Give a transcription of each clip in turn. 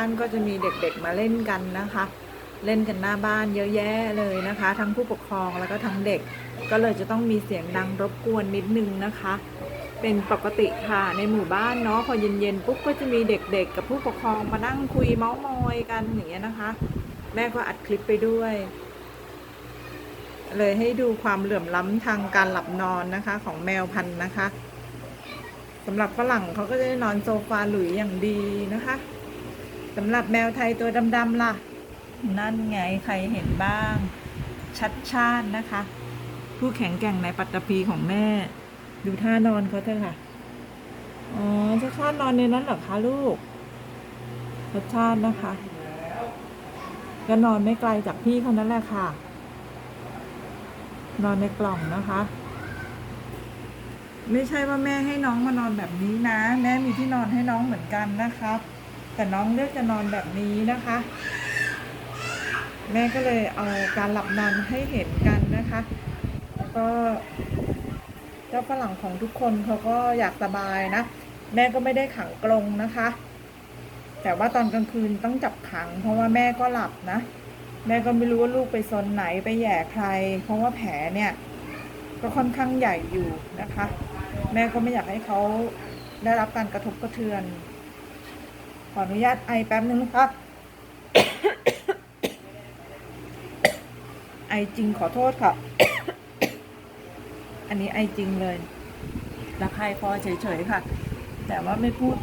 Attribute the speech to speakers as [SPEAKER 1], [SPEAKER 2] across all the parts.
[SPEAKER 1] านก็จะมีเด็กๆมาเล่นกันนะคะ เล่นกันหน้าบ้านเยอะแยะเลยนะคะ ทั้งผู้ปกครองแล้วก็ทั้งเด็ก ก็เลยจะต้องมีเสียงดังรบกวนนิดนึงนะคะ เป็นปกติค่ะในหมู่บ้านเนาะพอเย็นๆปุ๊บก็จะมีเด็กๆ กับผู้ปกครองมานั่งคุยเมาส์มอยกันอย่างเงี้ยนะคะ แม่ก็อัดคลิปไปด้วย เลยให้ดูความเหลื่อมล้ำทางการหลับนอนนะคะ ของแมวพันธุ์นะคะสำหรับฝรั่งเขาก็จะได้นอนโซฟาหลุยอย่างดีนะคะ สำหรับแมวไทยตัวดำๆล่ะ นั่นไงใครเห็นบ้าง ชัดชาตินะคะ ผู้แข็งแกร่งในปัตตภีของแม่ ดูท่านอนเขาเถอะค่ะ อ๋อชัดชาตินอนในนั้นเหรอคะลูก ชัดชาตินะคะก็นอนไม่ไกลจากพี่เขานั่นแหละค่ะ นอนในกล่องนะคะ ไม่ใช่ว่าแม่ให้น้องมานอนแบบนี้นะ แม่มีที่นอนให้น้องเหมือนกันนะครับ แต่น้องเลือกจะนอนแบบนี้นะคะ แม่ก็เลยเอาการหลับนอนให้เห็นกันนะคะ แล้วก็เจ้าฝรั่งของทุกคนเขาก็อยากสบายนะ แม่ก็ไม่ได้ขังกรงนะคะ แต่ว่าตอนกลางคืนต้องจับขัง เพราะว่าแม่ก็หลับนะ แม่ก็ไม่รู้ว่าลูกไปซนไหนไปแย่ใคร เพราะว่าแผลเนี่ยก็ค่อนข้างใหญ่อยู่นะคะ แม่ก็ไม่อยากให้เขาได้รับการกระทบกระเทือน ขออนุญาตไอแป๊บนึงนะคะ ไอจริงขอโทษค่ะ อันนี้ไอจริงเลยระคายคอเฉยๆค่ะ แต่ว่าไม่พูด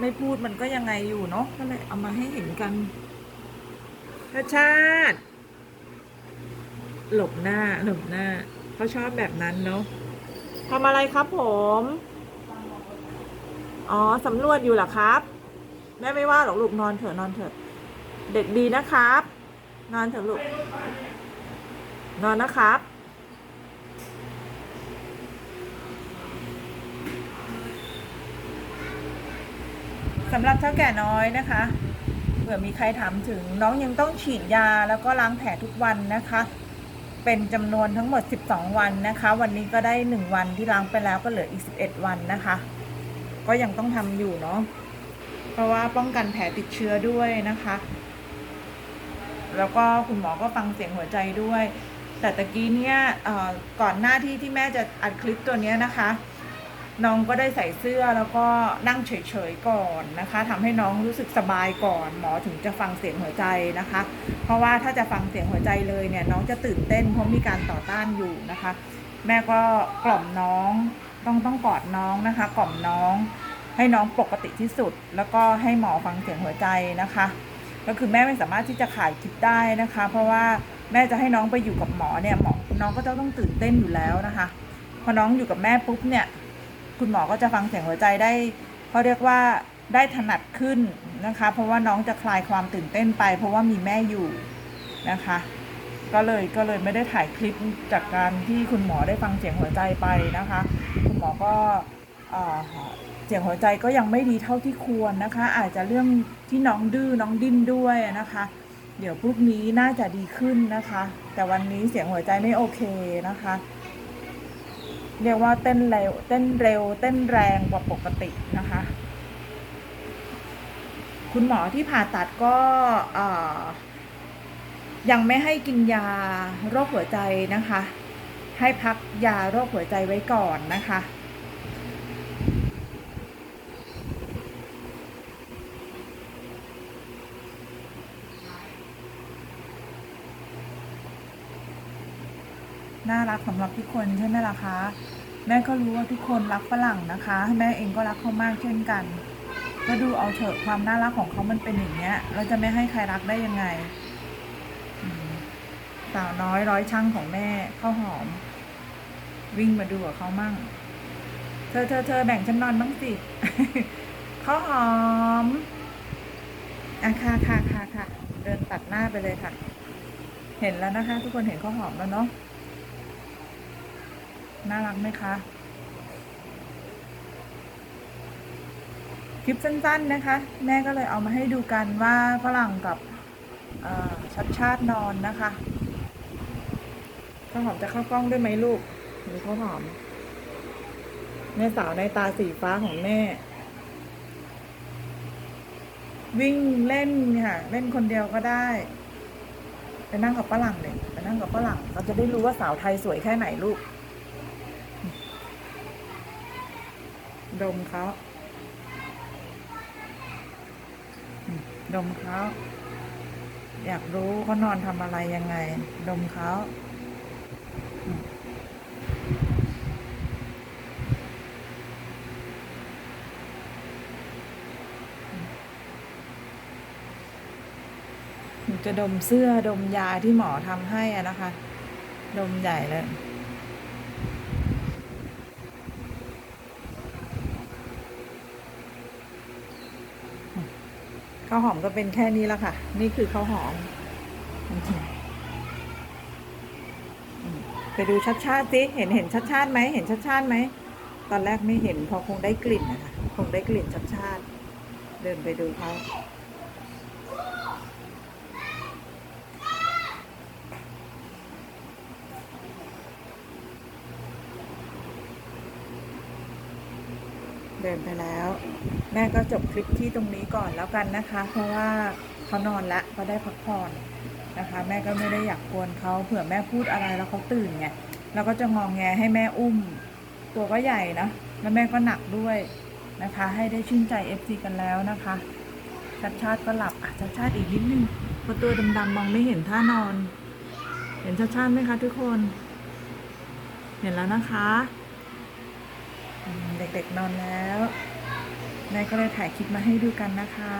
[SPEAKER 1] ไม่พูดมันก็ยังไงอยู่เนาะก็เลยเอามาให้เห็นกันชาชาติ หลบหน้าหลบหน้าเขาชอบแบบนั้นเนาะทำอะไรครับผม อ๋อสำรวจอยู่เหรอครับ แม่ไม่ว่าหรอกลูกนอนเถอะนอนเถอะเด็กดีนะครับ นอนเถอะลูก นอนนะครับ สำหรับเท่าแก่น้อยนะคะเผื่อมีใครถามถึงน้องยังต้องฉีดยาแล้วก็ล้างแผลทุกวันนะคะ เป็นจำนวนทั้งหมด 12 วันนะคะ วันนี้ก็ได้ 1 วันที่ล้างไปแล้วก็เหลืออีก 11 วันนะคะ ก็ยังต้องทำอยู่เนาะ เพราะว่าป้องกันแผลติดเชื้อด้วยนะคะ แล้วก็คุณหมอก็ฟังเสียงหัวใจด้วย แต่ตะกี้เนี่ยก่อนหน้าที่ที่แม่จะอัดคลิปตัวเนี้ยนะคะ น้องก็ได้ใส่เสื้อแล้วก็นั่งเฉยๆก่อนนะคะทำให้น้องรู้สึกสบายก่อน หมอถึงจะฟังเสียงหัวใจนะคะ เพราะว่าถ้าจะฟังเสียงหัวใจเลยเนี่ยน้องจะตื่นเต้นเพราะมีการต่อต้านอยู่นะคะ แม่ก็กล่อมน้องต้องต้องกอดน้องนะคะ กล่อมน้อง ให้น้องปกติที่สุด แล้วก็ให้หมอฟังเสียงหัวใจนะคะ ก็คือแม่ไม่สามารถที่จะขายคลิปได้นะคะ เพราะว่าแม่จะให้น้องไปอยู่กับหมอเนี่ยหมอน้องก็จะต้องตื่นเต้นอยู่แล้วนะคะ พอน้องอยู่กับแม่ปุ๊บเนี่ย คุณหมอก็จะฟังเสียงหัวใจได้เขาเรียกว่าได้ถนัดขึ้นนะคะ เพราะว่าน้องจะคลายความตื่นเต้นไป เพราะว่ามีแม่อยู่นะคะ ก็เลยก็เลยไม่ได้ถ่ายคลิปจากการที่คุณหมอได้ฟังเสียงหัวใจไปนะคะ คุณหมอก็อ่อเสียงหัวใจก็ยังไม่ดีเท่าที่ควรนะคะ อาจจะเรื่องที่น้องดื้อน้องดิ้นด้วยนะคะ เดี๋ยวพรุ่งนี้น่าจะดีขึ้นนะคะ แต่วันนี้เสียงหัวใจไม่โอเคนะคะ เรียกว่าเต้นเร็วเต้นเร็ว เต้นแรงกว่าปกตินะคะ คุณหมอที่ผ่าตัดก็ยังไม่ให้กินยาโรคหัวใจนะคะ ให้พักยาโรคหัวใจไว้ก่อนนะคะ น่ารักสำหรับทุกคนใช่ไหมล่ะคะ แม่ก็รู้ว่าทุกคนรักฝรั่งนะคะ แม่เองก็รักเขามากเช่นกัน ก็ดูเอาเถอะความน่ารักของเขามันเป็นอย่างเนี้ย เราจะไม่ให้ใครรักได้ยังไงสาวน้อยร้อยช่างของแม่ข้าวหอม วิ่งมาดูกับเขามั่ง เธอเธอเธอแบ่งฉันนอนบ้างสิข้าวหอมอะค่ะค่ะค่ะค่ะเดินตัดหน้าไปเลยค่ะ เห็นแล้วนะคะ ทุกคนเห็นข้าวหอมแล้วเนาะ น่ารักไหมคะ คลิปสั้นๆนะคะ แม่ก็เลยเอามาให้ดูกันว่าฝรั่งกับชัดชาตินอนนะคะข้าวหอมจะเข้ากล้องด้วยไหมลูกหรือข้าวหอม แม่สาวในตาสีฟ้าของแม่ วิ่งเล่นค่ะ เล่นคนเดียวก็ได้ไปนั่งกับฝรั่งเลยไปนั่งกับฝรั่ง เราจะได้รู้ว่าสาวไทยสวยแค่ไหนลูก ดมเขาดมเขาอยากรู้เขานอนทำอะไรยังไง ดมเขาจะดมเสื้อดมยาที่หมอทำให้อะนะคะ ดมใหญ่เลย ข้าวหอมก็เป็นแค่นี้แล้วค่ะ นี่คือข้าวหอมอืมอืมไปดูชัดชาติสิเห็นเห็นชัดชาติไหมเห็นชัดชาติไหมตอนแรกไม่เห็นพอคงได้กลิ่นนะคะคงได้กลิ่นชัดชาติ เดินไปดูเขา เดินไปแล้ว แม่ก็จบคลิปที่ตรงนี้ก่อนแล้วกันนะคะ เพราะว่าเขานอนละเขาได้พักผ่อนนะคะ แม่ก็ไม่ได้อยากกวนเขาเผื่อแม่พูดอะไรแล้วเขาตื่นไงเราก็จะงองแงให้แม่อุ้ม ตัวก็ใหญ่นะแล้วแม่ก็หนักด้วยนะคะ ให้ได้ชื่นใจ FC กันแล้วนะคะชัดชาติก็หลับอะชัดชาติอีกนิดนึงเพราะตัวดำๆมองไม่เห็นท่านอน เห็นชัดชาติไหมคะทุกคน เห็นแล้วนะคะ เด็กๆนอนแล้วแม่ก็เลยถ่ายคลิปมาให้ดูกันนะคะ